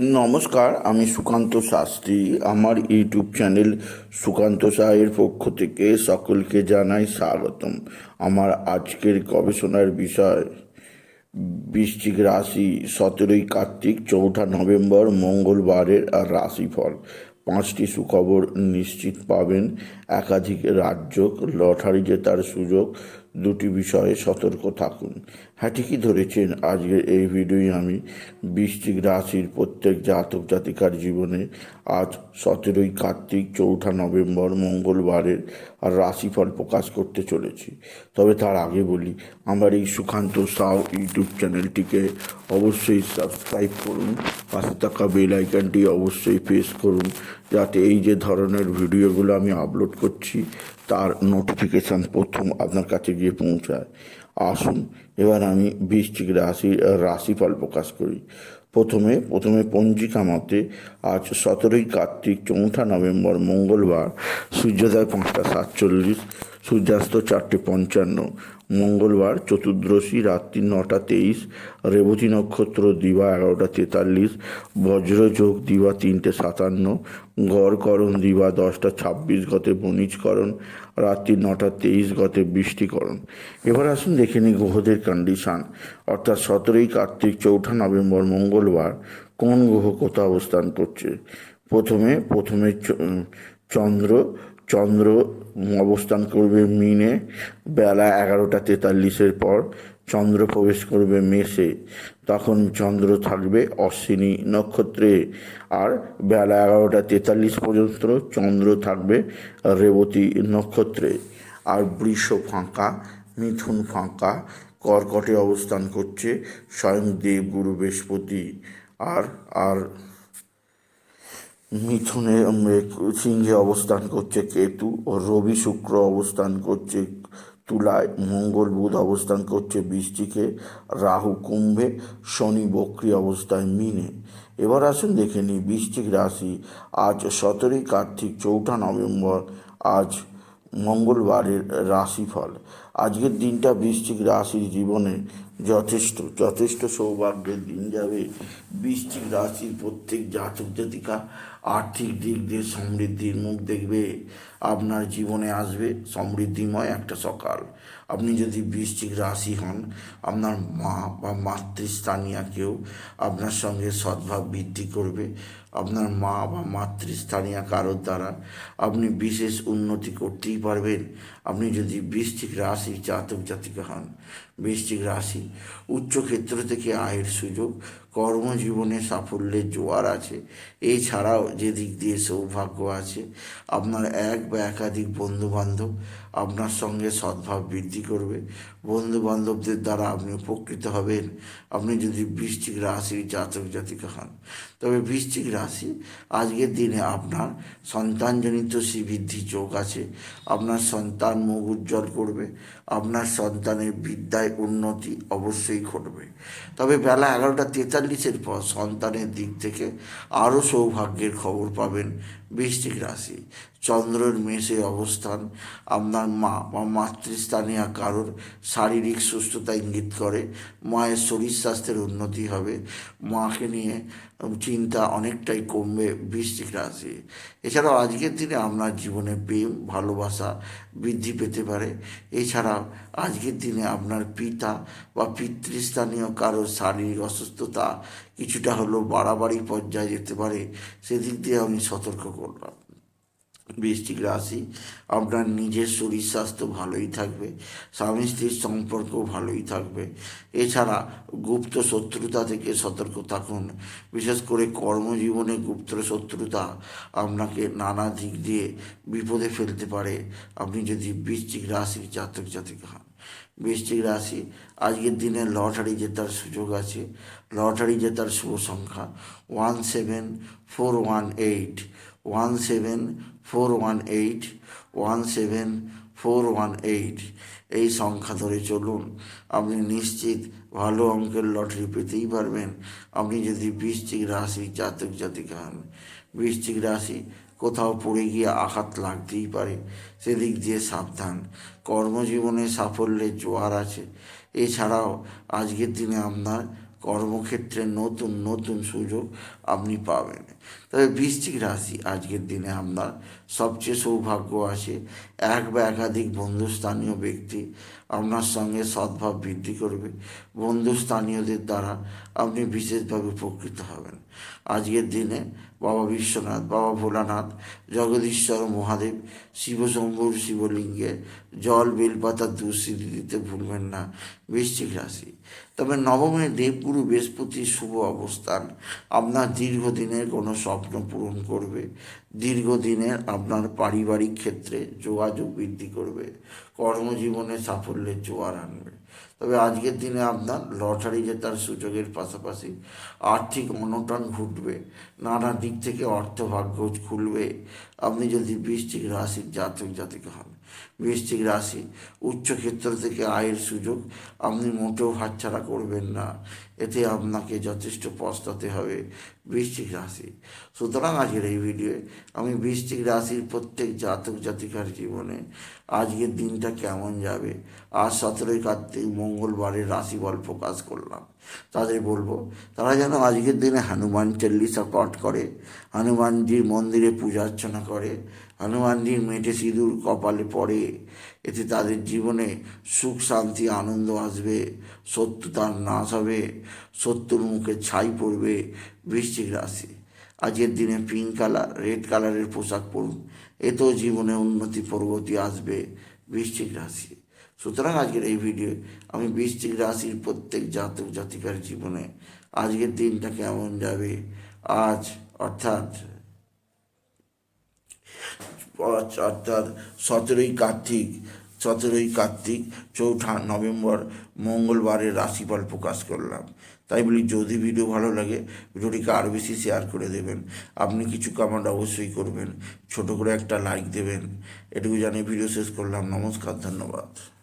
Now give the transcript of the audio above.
নমস্কার, আমি সুকান্ত শাস্ত্রী। আমার ইউটিউব চ্যানেল সুকান্ত সাহের পক্ষ থেকে সকলকে জানাই স্বাগতম। আমার আজকের গবেষণার বিষয়, বৃশ্চিক রাশি সতেরোই কার্তিক, চৌঠা নভেম্বর, মঙ্গলবারের রাশিফল। পাঁচটি সুখবর নিশ্চিত পাবেন। একাধিক রাজ্য লটারি জেতার সুযোগ। দুটি বিষয়ে সতর্ক থাকুন। হ্যাঁ ঠিকই ধরেছেন। আজকের এই ভিডিওয় আমি বৃশ্চিক রাশির প্রত্যেক জাতক জাতিকার জীবনে আজ সতেরোই কার্তিক, চৌঠা নভেম্বর, মঙ্গলবারের আর রাশিফল প্রকাশ করতে চলেছি। তবে তার আগে বলি, আমার এই সুকান্ত সাউ ইউটিউব চ্যানেলটিকে অবশ্যই সাবস্ক্রাইব করুন, পাশে থাকা বেল অবশ্যই প্রেস করুন, যাতে এই যে ধরনের ভিডিওগুলো আমি আপলোড করছি, তার নোটিফিকেশান প্রথম আপনার কাছে গিয়ে পৌঁছায়। আসুন, এবার আমি বৃষ্টিক রাশি রাশিফল প্রকাশ করি। প্রথমে প্রথমে পঞ্জিকা মতে আজ সতেরোই কার্তিক, চৌঠা নভেম্বর, মঙ্গলবার, সূর্যোদয় পাঁচটা সাতচল্লিশ সূর্যাস্ত চারটে পঞ্চান্ন। মঙ্গলবার চতুর্দশী রাত্রি নটা তেইশ, রেবতী নক্ষত্র দিবা এগারোটা তেতাল্লিশ, বজ্রযোগ দিবা তিনটে সাতান্ন, গড়করণ দিবা দশটা ছাব্বিশ গতে বণিজকরণ, রাত্রি নটা তেইশ গতে বৃষ্টিকরণ। এবার আসুন দেখে নিই গ্রহদের কন্ডিশান অর্থাৎ সতেরোই কার্তিক চৌঠা নভেম্বর মঙ্গলবার কোন গ্রহ কোথা অবস্থান করছে? প্রথমে প্রথমে চন্দ্র চন্দ্র অবস্থান করবে মিনে, বেলা এগারোটা তেতাল্লিশের পর চন্দ্র প্রবেশ করবে মেষে। তখন চন্দ্র থাকবে অশ্বিনী নক্ষত্রে। আর বেলা এগারোটা তেতাল্লিশ পর্যন্ত চন্দ্র থাকবে রেবতী নক্ষত্রে। আর বৃষ ফাঁকা, মিথুন ফাঁকা, কর্কটে অবস্থান করছে স্বয়ং দেবগুরু বৃহস্পতি। আর আর মিথুনে সিংহে অবস্থান করছে কেতু ও রবি শুক্র অবস্থান করছে তুলায়, মঙ্গল বুধ অবস্থান করছে বৃষ্টিকে রাহু কুম্ভে, শনি বক্রি অবস্থায় মিনে। এবার আসুন দেখে নিই বৃশ্চিক রাশি। আজ সতেরোই কার্তিক, চৌঠা নভেম্বর, আজ মঙ্গলবারের রাশিফল। আজকের দিনটা বৃশ্চিক রাশির জীবনে যথেষ্ট যথেষ্ট সৌভাগ্যের দিন যাবে। বৃষ্টিক রাশির প্রত্যেক জাতক জাতিকা আর্থিক দিক দিয়ে সমৃদ্ধির মুখ দেখবে। আপনার জীবনে আসবে সমৃদ্ধিময় একটা সকাল। আপনি যদি বৃষ্টিক রাশি হন, আপনার মা বা মাতৃস্থানীয় কেউ আপনার সঙ্গে সদ্ভাব বৃদ্ধি করবে। আপনার মা বা মাতৃস্থানীয় কারোর দ্বারা আপনি বিশেষ উন্নতি করতেই পারবেন। আপনি যদি বৃষ্টিক রাশির জাতক জাতিকা হন বৃষ্টিক রাশি উচ্চ ক্ষেত্র থেকে আয়ের সুযোগ কর্মজীবনে সাফল্যের জোয়ার আছে। এছাড়াও যে দিক দিয়ে সৌভাগ্য আছে, আপনার এক বা একাধিক বন্ধু বান্ধব আপনার সঙ্গে সদ্ভাব বৃদ্ধি করবে। বন্ধু বান্ধবদের দ্বারা আপনি উপকৃত হবেন। আপনি যদি বৃষ্টিক রাশির জাতক জাতিকা হন। তবে বৃশ্চিক রাশি আজকের দিনে আপনার সন্তানজনিত শ্রীবৃদ্ধি যোগ আছে। আপনার সন্তান মুখ উজ্জ্বল করবে। আপনার সন্তানের বিদ্যায় উন্নতি অবশ্যই ঘটবে। তবে বেলা এগারোটা তেতাল্লিশের পর সন্তানের দিক থেকে আরও সৌভাগ্যের খবর পাবেন বৃশ্চিক রাশি। চন্দ্রের মেষে অবস্থান, আপনার মা বা মাতৃস্থানীয় কারোর শারীরিক সুস্থতা ইঙ্গিত করে, মায়ের শরীর স্বাস্থ্যের উন্নতি হবে। মাকে নিয়ে চিন্তা অনেকটাই কমবে বৃশ্চিক রাশি। এছাড়াও আজকের দিনে আপনার জীবনে প্রেম, ভালোবাসা বৃদ্ধি পেতে পারে। এছাড়াও আজকের দিনে আপনার পিতা বা পিতৃস্থানীয় কারোর শারীরিক অসুস্থতা কিছুটা হলেও বাড়াবাড়ি পর্যায়ে যেতে পারে, সেদিক দিয়ে আমি সতর্ক করলাম। বৃশ্চিক রাশি, আপনার নিজের শরীর স্বাস্থ্য ভালোই থাকবে, স্বামী স্ত্রীর সম্পর্ক ভালোই থাকবে। এছাড়া গুপ্ত শত্রুতা থেকে সতর্ক থাকুন, বিশেষ করে কর্মজীবনে গুপ্ত শত্রুতা আপনাকে নানা দিক দিয়ে বিপদে ফেলতে পারে। আপনি যদি বৃশ্চিক রাশির জাতক জাতিকা হন। বৃশ্চিক রাশি। আজকের দিনে লটারি জেতার সুযোগ আছে। লটারি জেতার শুভ সংখ্যা one seven four one eight. One seven four one eight, one seven four one eight. এই সংখ্যা ধরে চলুন। আপনি নিশ্চিত ভালো অঙ্কের লটারি পেতেই পারবেন। আপনি যদি বৃশ্চিক রাশি জাতক জাতিকা হন বৃশ্চিক রাশি কোথাও পড়ে গিয়ে আঘাত লাগতেই পারে। সেদিক দিয়ে সাবধান। কর্মজীবনে সাফল্যের জোয়ার আছে। এছাড়াও আজকের দিনে আপনার কর্মক্ষেত্রে নতুন নতুন সুযোগ আপনি পাবেন। তবে বৃশ্চিক রাশি আজকের দিনে আপনার সবচেয়ে সৌভাগ্য আছে। এক বা একাধিক বন্ধুস্থানীয় ব্যক্তি আপনার সঙ্গে সদ্ভাব বৃদ্ধি করবে। বন্ধুস্থানীয়দের দ্বারা আপনি বিশেষভাবে উপকৃত হবেন। আজকের দিনে বাবা বিশ্বনাথ, বাবা ভোলানাথ, জগদীশ্বর মহাদেব শিবশম্ভুর শিবলিঙ্গে জল বেলপাতা দুঃস্থিতি দিতে ভুলবেন না বৃশ্চিক রাশি। তবে নবমে দেবগুরু বৃহস্পতির শুভ অবস্থান। আপনার দীর্ঘদিনের কোনো স্বপ্ন পূরণ করবে। দীর্ঘদিনের আপনার পারিবারিক ক্ষেত্রে যোগাযোগ বৃদ্ধি করবে, কর্মজীবনে সাফল্যের জোয়ার আনবে। তবে আজকের দিনে আপনার লটারি জেতার সুযোগের পাশাপাশি আর্থিক অনটন ঘটবে, নানা দিক থেকে অর্থভাগ্য খুলবে। আপনি যদি বৃশ্চিক রাশির জাতক জাতিকা হন, বৃশ্চিক রাশি উচ্চক্ষেত্র থেকে আয়ের সুযোগ আপনি মোটেও হাতছাড়া করবেন না, এতে আপনাকে যথেষ্ট পস্তাতে হবে বৃশ্চিক রাশি। সুতরাং আজকের এই ভিডিওয়ে আমি বৃষ্টিক রাশির প্রত্যেক জাতক জাতিকার জীবনে আজকের দিনটা কেমন যাবে? আজ সতেরোই কার্তিক, মঙ্গলবারের রাশিফল প্রকাশ করলাম। তাদের বলব, তারা যেন আজকের দিনে হনুমান চল্লিশা পাঠ করে, হনুমানজির মন্দিরে পূজা অর্চনা করে, হনুমানজির মেটে সিঁদুর কপালে পড়ে। এতে তাদের জীবনে সুখ, শান্তি, আনন্দ আসবে শত্রুতার নাশ হবে শত্রুর মুখে ছাই পড়বে বৃশ্চিক রাশি। আজকের দিনে পিঙ্ক কালার রেড কালারের পোশাক পরুন। এতেও জীবনে উন্নতি, প্রগতি আসবে বৃশ্চিক রাশি। সুতরাং আজকের এই ভিডিও আমি বৃশ্চিক রাশির প্রত্যেক জাতক জাতিকার জীবনে আজকের দিনটা কেমন যাবে? আজ অর্থাৎ অর্থাৎ সতেরোই কার্তিক সতেরোই কার্তিক চৌঠা নভেম্বর মঙ্গলবারের রাশিফল প্রকাশ করলাম। তাই বলি, যদি ভিডিও ভালো লাগে, ভিডিওটিকে আরও বেশি শেয়ার করে দেবেন। আপনি কিছু কমেন্ট অবশ্যই করবেন। ছোট করে একটা লাইক দেবেন। এটুকু জানিয়ে ভিডিও শেষ করলাম। নমস্কার, ধন্যবাদ।